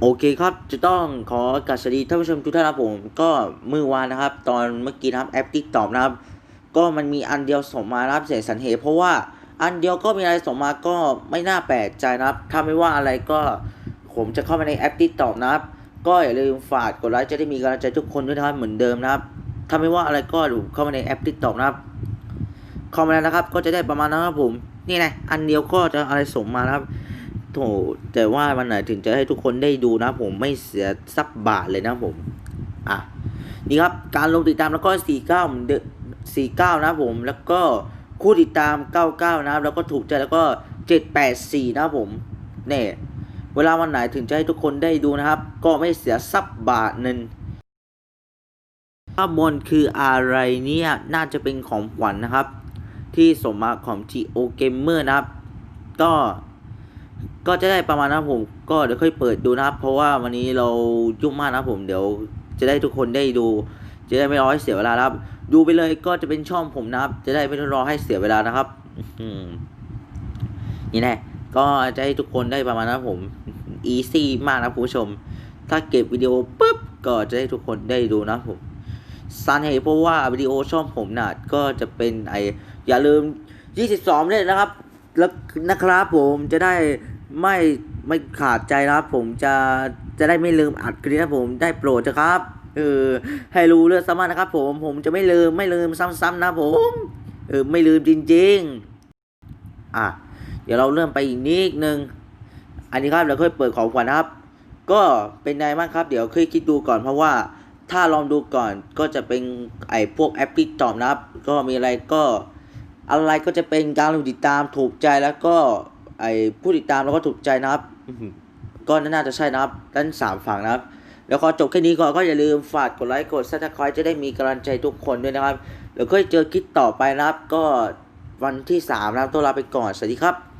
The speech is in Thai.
โอเคครับ จะต้องขอกราบสวัสดีท่านผู้ชมทุกท่านนะครับผม ก็เมื่อวานนะครับ ตอนเมื่อกี้นะครับแอปติ๊กตอบนะครับ ก็มันมีอันเดียวส่งมานะครับเสียสันเหตุเพราะว่าอันเดียวก็มีอะไรส่งมาก็ไม่น่าแปลกใจนะครับ ถ้าไม่ว่าอะไรก็ผมจะเข้ามาในแอปติ๊กตอบนะครับ ก็อย่าลืมฝากกดไลค์จะได้มีกำลังใจทุกคนด้วยนะครับเหมือนเดิมนะครับ ถ้าไม่ว่าอะไรก็ดูเข้ามาในแอปติ๊กตอกนะครับเข้ามาแล้วนะครับ ก็จะได้ประมาณนั้นครับผม นี่ไงอันเดียวก็จะอะไรส่งมานะครับ โถแต่ว่าวันไหนถึงจะให้ทุกคนได้ดูนะผมไม่เสียสักบาทเลยนะผม อะ นี่ครับ การลงติดตามแล้วก็49เหมือนเดิม49นะครับผมแล้วก็คู่ติดตาม99นะครับแล้วก็ถูกใจแล้วก็784นะครับผมเนี่ยเวลาวันไหนถึงจะให้ทุกคนได้ดูนะครับ ก็ไม่เสียสักบาทหนึ่งภาพบนคืออะไรเนี่ยน่าจะเป็นของขวัญนะครับ ที่สมมาของ Geo Gamer นะครับ ก็ ก็จะได้ประมาณนั้นครับผมก็เดี๋ยวค่อยเปิดดูนะครับ เพราะว่าวันนี้เรายุ่งมากนะผมเดี๋ยวจะได้ทุกคนได้ดู จะได้ไม่รอให้เสียเวลาครับ ดูไปเลยก็จะเป็นช่องผมนะครับ จะได้ไม่ต้องรอให้เสียเวลานะครับนี่แน่ก็จะให้ทุกคนได้ประมาณนั้นครับผมอีซี่มากนะผู้ชม ถ้าเก็บวิดีโอปุ๊บก็จะให้ทุกคนได้ดูนะผมซันเหตุเพราะว่าวิดีโอช่องผมน่ะก็จะเป็นไออย่าลืม 22 เลยนะครับ แล้วนะครับผมจะได้ ไม่ไม่ขาดใจนะครับ ผมจะจะได้ไม่ลืมอัดคลิปนะผมได้โปรดนะครับเออให้รู้เรื่องสมานะครับ ผมผมจะไม่ลืมไม่ลืมซ้ำๆนะผมเออไม่ลืมจริง ๆ อะ เดี๋ยวเราเริ่มไปอีกนิดนึงอันนี้ครับเราค่อยเปิดของขวัญนะครับ ก็เป็นไงบ้างครับ เดี๋ยวค่อยคิดดูก่อนเพราะว่าถ้าลองดูก่อนก็จะเป็นไอ้พวกแอปพลิตอบนะครับ ก็มีอะไรก็ อะไรก็จะเป็นการติดตามถูกใจแล้วก็ ไอผู้ติดตามแล้วก็ถูกใจนะครับอื้อหือก็น่าจะใช่นะครับทั้งสามฝั่งนะครับ แล้วก็จบแค่นี้ก่อนก็อย่าลืมฝากกดไลค์กดซับสไครต์จะได้มีกำลังใจทุกคนด้วยนะครับเดี๋ยวก็เจอคลิปต่อไปนะครับ ก็วันที่สามนะครับต้องลาไปก่อนสวัสดีครับ